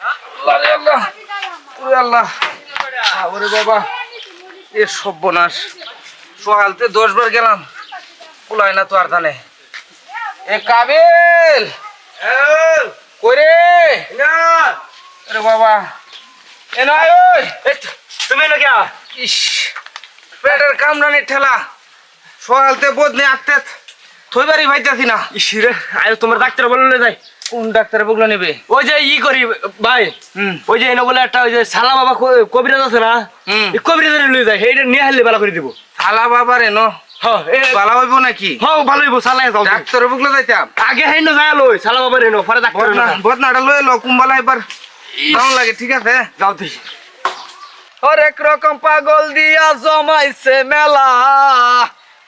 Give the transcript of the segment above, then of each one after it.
আরে আল্লাহ। ওরে আল্লাহ। ওরে বাবা। এ সর্বনাশ। সকালতে দশ বার গেলাম। কুলায় না তো আর ধানে এ কাবিল। কইরে আরে বাবা। এ নয় ওই। তুমি না কে ইস। পেটের কামড়ানি ঠেলা। সকালতে বোধ নেই আটতে থইবারই ভাইতাছি না। ইসিরে আরে তোমার ডাক্তার বললে যাই। কোন ডাক্তারে বগলো নেবে? ওই যে ই করি ভাই ওই যে এনে বলে একটা ওই যে সালা বাবা কবিরাজ আছে না কবিরাজ লয়ে যায় সেইটা নিয়ে হারলে ভালো করে দিব। হইব নাকি? হ্যাঁ ভালো হইব সালা যাও তুমি। ডাক্তারে বগলো যাইতাম। আগে হাই না যায় লই সালা বাবা রেনো পরে ডাক্তার বদনাটা লয়ে লো কুম্বালা এবার। কেমন লাগে ঠিক আছে? যাও তুই হরেক রকম পাগল দিয়া জমাইছে মেলা।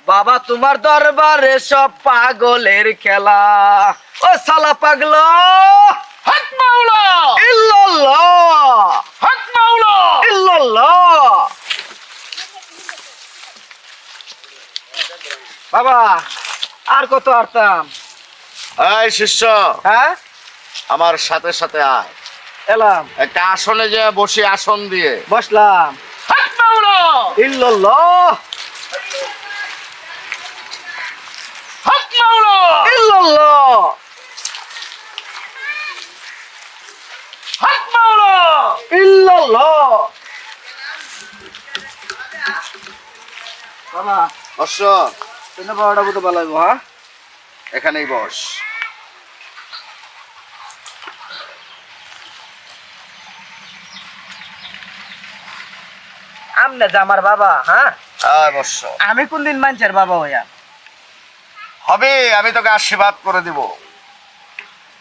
বাবা তোমার দরবারে সব পাগলের খেলা। ও সালা পাগল। হক মাওলা। ইল্লাল্লাহ। হক মাওলা। ইল্লাল্লাহ। বাবা আর কত আরতাম? এই শিষ্য হ্যাঁ? আমার সাথে সাথে আয়। এলাম। একটা আসনে যে বসে আসন দিয়ে। বসলাম। হক মাওলা। ইল্লাল্লাহ হক মাওলা ইল্লাল্লাহ হক মাওলা! ইল্লাল্লাহ! বুঝতে ভালো হ্যাঁ? এখানেই বস। আমনে যে আমার বাবা হ্যাঁ? আয় বস। আমি কোন দিন মানুষের বাবা হইয়া? হবে আমি তোকে আশীর্বাদ করে দিব।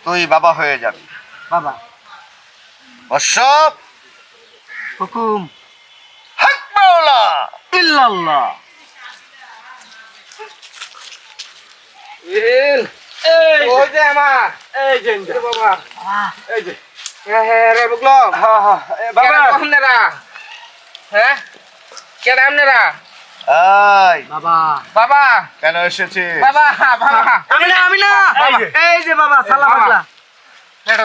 তুই বাবা হয়ে যাবি। বাবা। বস হুকুম। হক মাওলা। ইল্লাল্লাহ। ইল এই ওই যে আমার। এই যে বাবা। এই যে। হ্যাঁ হ্যাঁ রে হ্যাঁ হ্যাঁ বাবা। আপনারা হ্যাঁ কেন আপনারা এই। বাবা। বাবা। কেন এসেছি বাবা বাবা। আমি না আমি না এই যে বাবা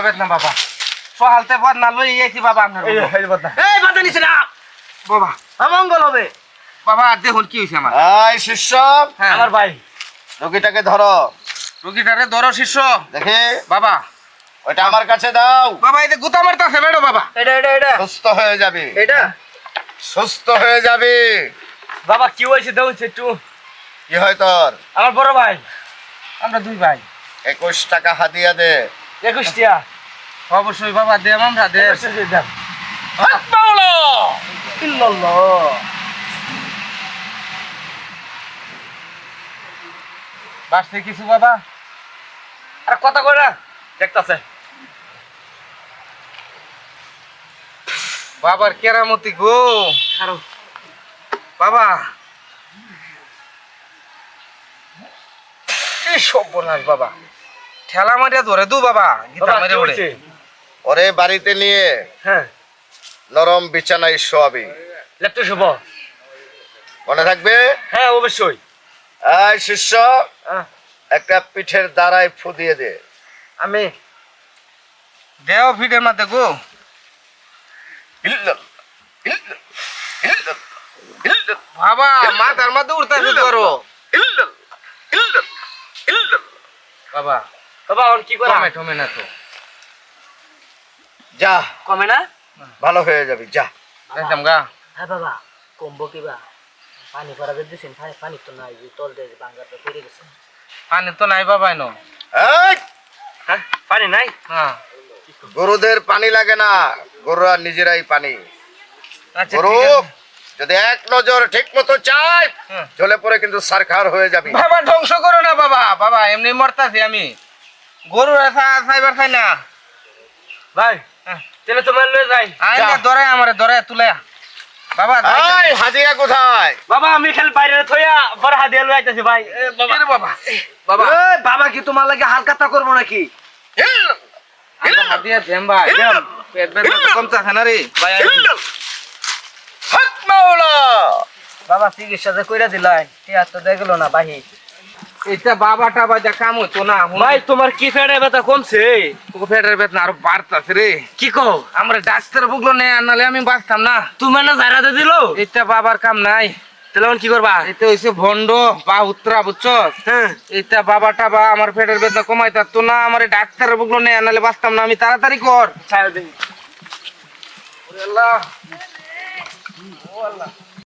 বেতনা বাবা। সহালতে বদ না লই আইছি বাবা এই বাদা নিছে না। বাবা। অমঙ্গল হবে। বাবা দেখুন কি হইছে আমার। এই শিষ্য হ্যাঁ। আমার ভাই। রোগীটাকে ধরো। রুগীটারে ধরো শিষ্য। দেখি। বাবা। ওইটা আমার কাছে দাও। বাবা এই গুতা মারতাছে বেড়ো বাবা। এটা এটা এটা। সুস্থ হয়ে যাবি। এটা। সুস্থ হয়ে যাবি। বাবা কি হয়েছে দেউন একটু। কি হয় তোর? আমার বড় ভাই। আমরা দুই ভাই। একুশ টাকা হাতিয়া দে। একুশ টিয়া। অবশ্যই বাবা দেম আমরা দে হক মাওলা কিছু বাবা? আর কথা কই না দেখতাছে। বাবার কেরামতি গো। বাবা। কি সর্বনাশ বাবা। ঠেলা মারিয়া ধরে দু বাবা গীতা বাবা মারে কি ওরে বাড়িতে নিয়ে হ্যাঁ। নরম বিছানায় শোয়াবি। লেপটে শুভ মনে থাকবে? হ্যাঁ অবশ্যই। এই শিষ্য একটা পিঠের দ্বারায় ফু দিয়ে দে। আমি দেও ফিটের মাঝে গো। বাবা মাথার মাঝে উঠতে ইল্লাল্লাহ, ইল্লাল্লাহ, ইল্লাল্লাহ। বাবা বাবা কি করা? টমে না তো। যা। কমে না? ভালো হয়ে যাবি যা। দেখতাম গা। হ্যাঁ বাবা কমবো কিবা পানি ভরা যে দিছেন পানি পানি তো নাই যে তল দিয়ে বাঙ্গাটা পড়ে গেছে। পানি তো নাই বাবা এনো। হ্যাঁ পানি নাই? হ্যাঁ। গরুদের পানি লাগে না গরুরা নিজেরাই পানি। আচ্ছা গরু যদি এক নজর ঠিক মতো চাই হুম। চলে পরে কিন্তু সারখার হয়ে যাবি। বাবা ধ্বংস করো না বাবা। বাবা এমনি মরতাছি আমি। গরু সাইবার খাই না। ভাই হ্যাঁ। তাহলে তোমার লয়ে যাই। আইনে আমারে বাবা কোথায়? বাবা আমি খালি বাইরে থইয়া বড় হাত লয়ে আইতাছি ভাই। বাবা। বাবা? বাবা। বাবা বাবা কি তোমার লাগে হালকাতা করব নাকি? ইল্লাল্লাহ, আমরা দেম ভাই দেম পেট বেদনা কমতাছে না রে। ভাই হক মাওলা! বাবা চিকিৎসা যে কইরা দিলাই টিয়া তো দেখল না বাহি এটা বাবাটা বাজা কাম হতো না ভাই তোমার কি ফেটে ব্যথা কমছে? পেটের বেতন আরও বাড়তাছে রে। কি কও? আমরা ডাক্তার বুকলো নেই আর নাহলে আমি বাঁচতাম না। তুমি না জারাতে দিল? এটা বাবার কাম নাই। তাহলে এখন কি করবা? এটা হইছে ভন্ড বা উত্তরা বুঝছ? হ্যাঁ। এটা বাবাটা বা আমার পেটের বেদনা কমাই তো না আমার ডাক্তার বুকলো নেই আর নাহলে বাঁচতাম না আমি তাড়াতাড়ি কর। ছাড় দিন আল্লাহ। ও আল্লাহ।